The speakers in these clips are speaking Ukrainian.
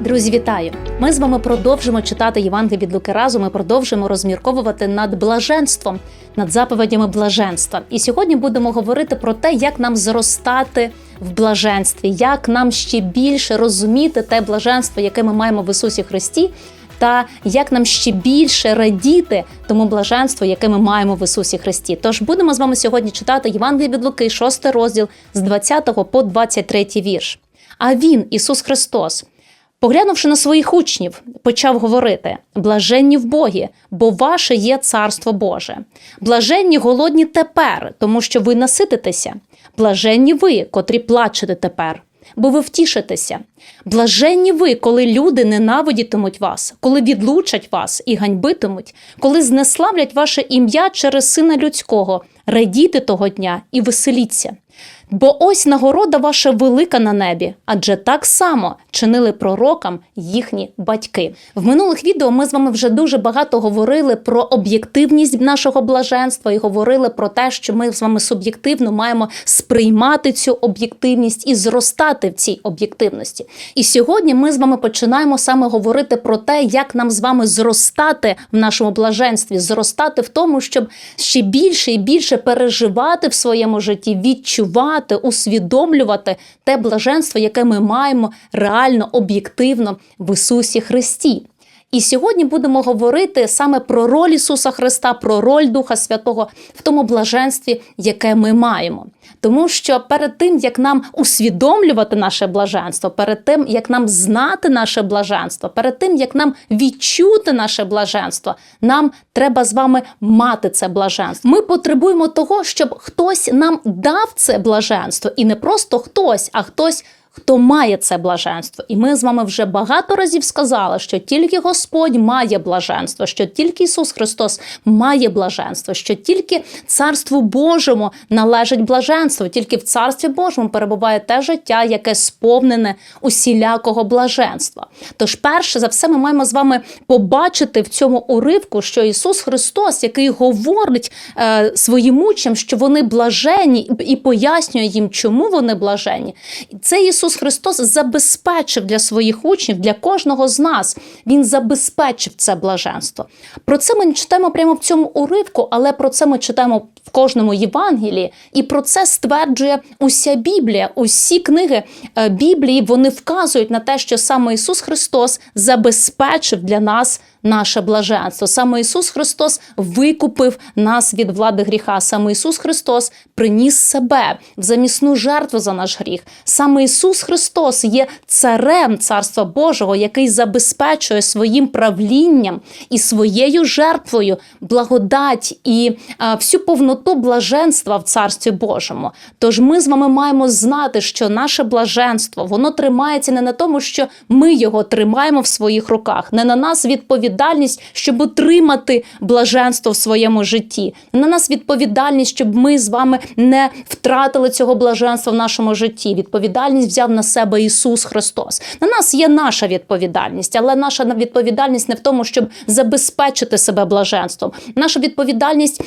Друзі, вітаю! Ми з вами продовжимо читати Євангеліє від Луки разом. Ми продовжимо розмірковувати над блаженством, над заповідями блаженства. І сьогодні будемо говорити про те, як нам зростати в блаженстві, як нам ще більше розуміти те блаженство, яке ми маємо в Ісусі Христі, та як нам ще більше радіти тому блаженству, яке ми маємо в Ісусі Христі. Тож будемо з вами сьогодні читати Євангеліє від Луки, 6 розділ з 20 по 23 вірш. А Він, Ісус Христос. Поглянувши на своїх учнів, почав говорити: блаженні в Богі, бо ваше є царство Боже. Блаженні голодні тепер, тому що ви насититеся. Блаженні ви, котрі плачете тепер, бо ви втішитеся. Блаженні ви, коли люди ненавидітимуть вас, коли відлучать вас і ганьбитимуть, коли знеславлять ваше ім'я через сина людського, радійте того дня і веселіться. Бо ось нагорода ваша велика на небі, адже так само чинили пророкам їхні батьки. В минулих відео ми з вами вже дуже багато говорили про об'єктивність нашого блаженства і говорили про те, що ми з вами суб'єктивно маємо сприймати цю об'єктивність і зростати в цій об'єктивності. І сьогодні ми з вами починаємо саме говорити про те, як нам з вами зростати в нашому блаженстві, зростати в тому, щоб ще більше і більше переживати в своєму житті, відчувати усвідомлювати те блаженство, яке ми маємо реально об'єктивно в Ісусі Христі. І сьогодні будемо говорити саме про роль Ісуса Христа, про роль Духа Святого в тому блаженстві, яке ми маємо. Тому що перед тим, як нам усвідомлювати наше блаженство, перед тим, як нам знати наше блаженство, перед тим, як нам відчути наше блаженство, нам треба з вами мати це блаженство. Ми потребуємо того, щоб хтось нам дав це блаженство, і не просто хтось, а хтось хто має це блаженство. І ми з вами вже багато разів сказали, що тільки Господь має блаженство, що тільки Ісус Христос має блаженство, що тільки Царству Божому належить блаженство, тільки в Царстві Божому перебуває те життя, яке сповнене усілякого блаженства. Тож, перше за все, ми маємо з вами побачити в цьому уривку, що Ісус Христос, який говорить е, своїм учням, що вони блажені, і пояснює їм, чому вони блажені. Це Ісус Христос забезпечив для своїх учнів, для кожного з нас. Він забезпечив це блаженство. Про це ми не читаємо прямо в цьому уривку, але про це ми читаємо в кожному Євангелії, і про це стверджує уся Біблія. Усі книги е, Біблії вони вказують на те, що саме Ісус Христос забезпечив для нас. Наше блаженство. Саме Ісус Христос викупив нас від влади гріха. Саме Ісус Христос приніс себе в замісну жертву за наш гріх. Саме Ісус Христос є царем Царства Божого, який забезпечує своїм правлінням і своєю жертвою благодать і а, всю повноту блаженства в Царстві Божому. Тож ми з вами маємо знати, що наше блаженство воно тримається не на тому, що ми його тримаємо в своїх руках, не на нас відповідає відповідальність, щоб отримати блаженство в своєму житті. На нас відповідальність, щоб ми з вами не втратили цього блаженства в нашому житті. Відповідальність взяв на себе Ісус Христос. На нас є наша відповідальність, але наша відповідальність не в тому, щоб забезпечити себе блаженством. Наша відповідальність.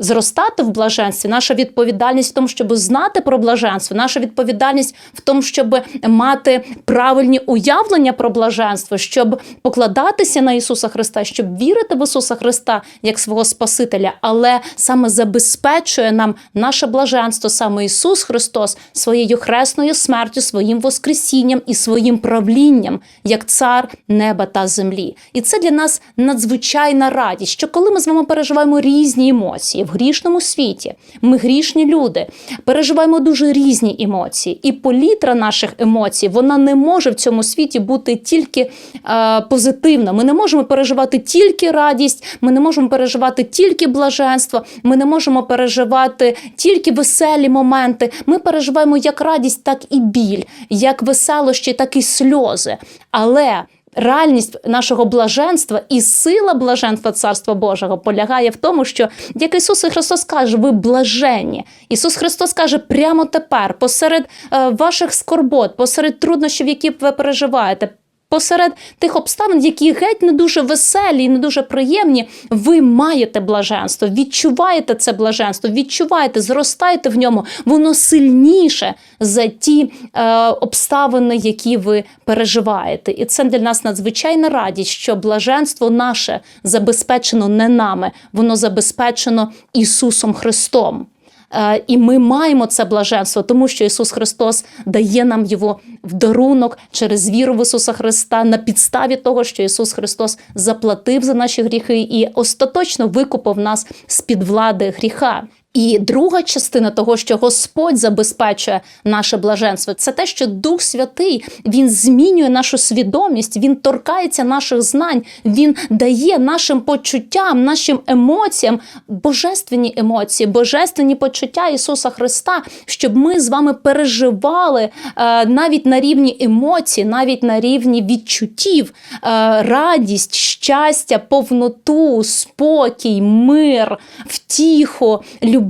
Зростати в блаженстві, наша відповідальність в тому, щоб знати про блаженство, наша відповідальність в тому, щоб мати правильні уявлення про блаженство, щоб покладатися на Ісуса Христа, щоб вірити в Ісуса Христа як свого Спасителя, але саме забезпечує нам наше блаженство, саме Ісус Христос своєю хресною смертю, своїм Воскресінням і своїм правлінням, як цар неба та землі. І це для нас надзвичайна радість, що коли ми з вами переживаємо різні емоції в грішному світі. Ми грішні люди, переживаємо дуже різні емоції, і політра наших емоцій вона не може в цьому світі бути тільки е, позитивна. Ми не можемо переживати тільки радість, ми не можемо переживати тільки блаженство, ми не можемо переживати тільки веселі моменти. Ми переживаємо як радість, так і біль, як веселощі, так і сльози. Але реальність нашого блаженства і сила блаженства Царства Божого полягає в тому, що як Ісус Христос каже, ви блаженні. Ісус Христос каже прямо тепер, посеред е, ваших скорбот, посеред труднощів, які ви переживаєте. Посеред тих обставин, які геть не дуже веселі і не дуже приємні, ви маєте блаженство, відчуваєте це блаженство, відчуваєте, зростаєте в ньому, воно сильніше за ті е, обставини, які ви переживаєте. І це для нас надзвичайна радість, що блаженство наше забезпечено не нами, воно забезпечено Ісусом Христом. Е, І ми маємо це блаженство, тому що Ісус Христос дає нам його в дарунок через віру в Ісуса Христа на підставі того, що Ісус Христос заплатив за наші гріхи і остаточно викупив нас з під влади гріха. І друга частина того, що Господь забезпечує наше блаженство, це те, що Дух Святий Він змінює нашу свідомість, він торкається наших знань, він дає нашим почуттям, нашим емоціям божественні емоції, божественні почуття Ісуса Христа, щоб ми з вами переживали е, навіть на рівні емоцій, навіть на рівні відчуттів, е, радість, щастя, повноту, спокій, мир, втіху, любов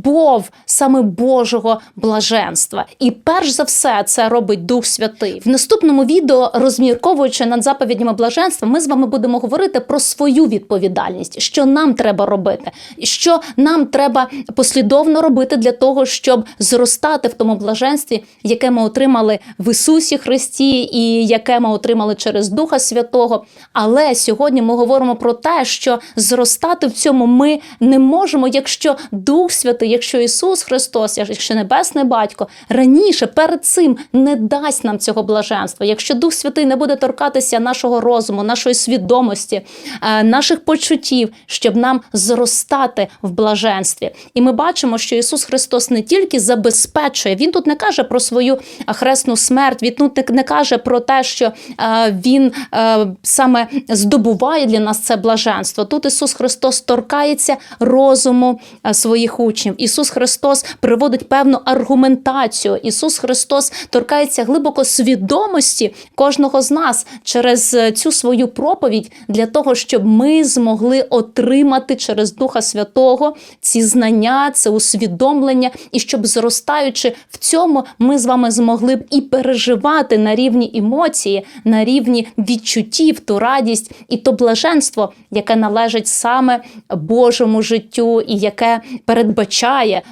саме Божого блаженства. І перш за все це робить Дух Святий. В наступному відео, розмірковуючи над заповідями блаженства, ми з вами будемо говорити про свою відповідальність, що нам треба робити, що нам треба послідовно робити для того, щоб зростати в тому блаженстві, яке ми отримали в Ісусі Христі, і яке ми отримали через Духа Святого. Але сьогодні ми говоримо про те, що зростати в цьому ми не можемо, якщо Дух Святий, якщо Ісус Христос, якщо Небесний Батько раніше перед цим не дасть нам цього блаженства. Якщо Дух Святий не буде торкатися нашого розуму, нашої свідомості, е, наших почуттів, щоб нам зростати в блаженстві. І ми бачимо, що Ісус Христос не тільки забезпечує, Він тут не каже про свою хресну смерть, Він тут не каже про те, що е, Він е, саме здобуває для нас це блаженство. Тут Ісус Христос торкається розуму своїх учнів. Ісус Христос приводить певну аргументацію. Ісус Христос торкається глибоко свідомості кожного з нас через цю свою проповідь для того, щоб ми змогли отримати через Духа Святого ці знання, це усвідомлення, і щоб зростаючи в цьому, ми з вами змогли б і переживати на рівні емоції, на рівні відчуттів, ту радість і то блаженство, яке належить саме Божому життю, і яке передбачає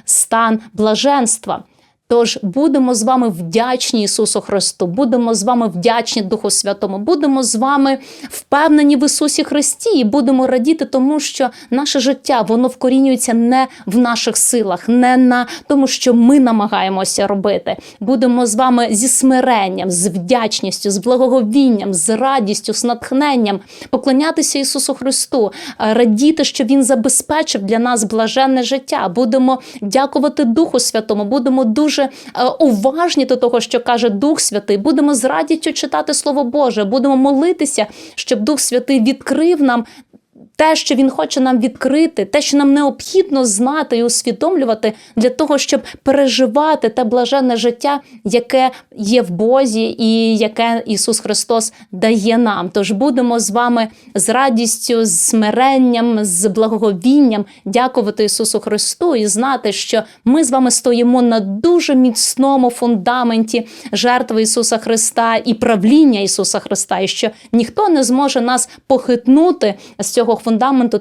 стан блаженства. Тож будемо з вами вдячні Ісусу Христу, будемо з вами вдячні Духу Святому, будемо з вами впевнені в Ісусі Христі і будемо радіти, тому що наше життя воно вкорінюється не в наших силах, не на тому, що ми намагаємося робити. Будемо з вами зі смиренням, з вдячністю, з благоговінням, з радістю, з натхненням поклонятися Ісусу Христу, радіти, що Він забезпечив для нас блаженне життя. Будемо дякувати Духу Святому, будемо дуже дуже уважні до того, що каже Дух Святий. Будемо з радістю читати Слово Боже, будемо молитися, щоб Дух Святий відкрив нам те, що він хоче нам відкрити, те, що нам необхідно знати і усвідомлювати для того, щоб переживати те блаженне життя, яке є в Бозі, і яке Ісус Христос дає нам. Тож будемо з вами з радістю, з смиренням, з благоговінням дякувати Ісусу Христу і знати, що ми з вами стоїмо на дуже міцному фундаменті жертви Ісуса Христа і правління Ісуса Христа, і що ніхто не зможе нас похитнути з цього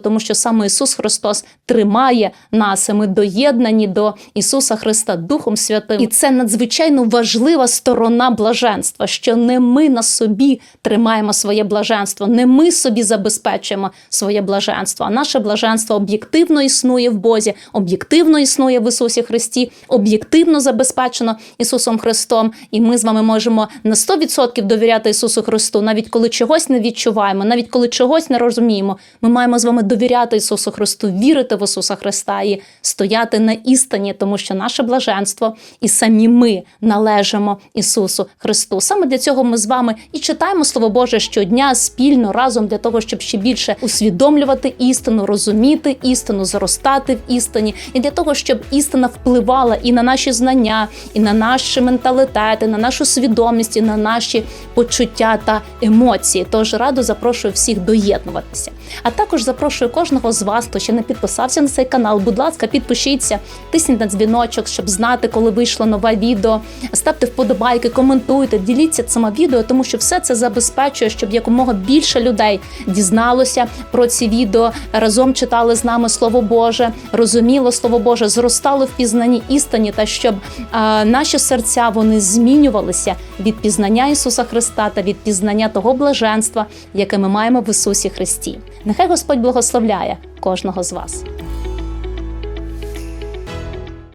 тому що саме Ісус Христос тримає нас. і Ми доєднані до Ісуса Христа Духом Святим. І це надзвичайно важлива сторона блаженства, що не ми на собі тримаємо своє блаженство, не ми собі забезпечуємо своє блаженство. А наше блаженство об'єктивно існує в Бозі, об'єктивно існує в Ісусі Христі, об'єктивно забезпечено Ісусом Христом. І ми з вами можемо на 100% довіряти Ісусу Христу, навіть коли чогось не відчуваємо, навіть коли чогось не розуміємо. Ми маємо з вами довіряти Ісусу Христу, вірити в Ісуса Христа і стояти на істині, тому що наше блаженство і самі ми належимо Ісусу Христу. Саме для цього ми з вами і читаємо Слово Боже щодня спільно разом для того, щоб ще більше усвідомлювати істину, розуміти істину, зростати в істині, і для того, щоб істина впливала і на наші знання, і на наші менталітети, на нашу свідомість, і на наші почуття та емоції. Тож радо запрошую всіх доєднуватися. А також також запрошую кожного з вас, хто ще не підписався на цей канал. Будь ласка, підпишіться, тисніть на дзвіночок, щоб знати, коли вийшло нове відео. Ставте вподобайки, коментуйте, діліться цими відео, тому що все це забезпечує, щоб якомога більше людей дізналося про ці відео, разом читали з нами Слово Боже, розуміло Слово Боже, зростали в пізнанні істині, та щоб а, наші серця вони змінювалися від пізнання Ісуса Христа та від пізнання того блаженства, яке ми маємо в Ісусі Христі. Нехай Господь благословляє кожного з вас.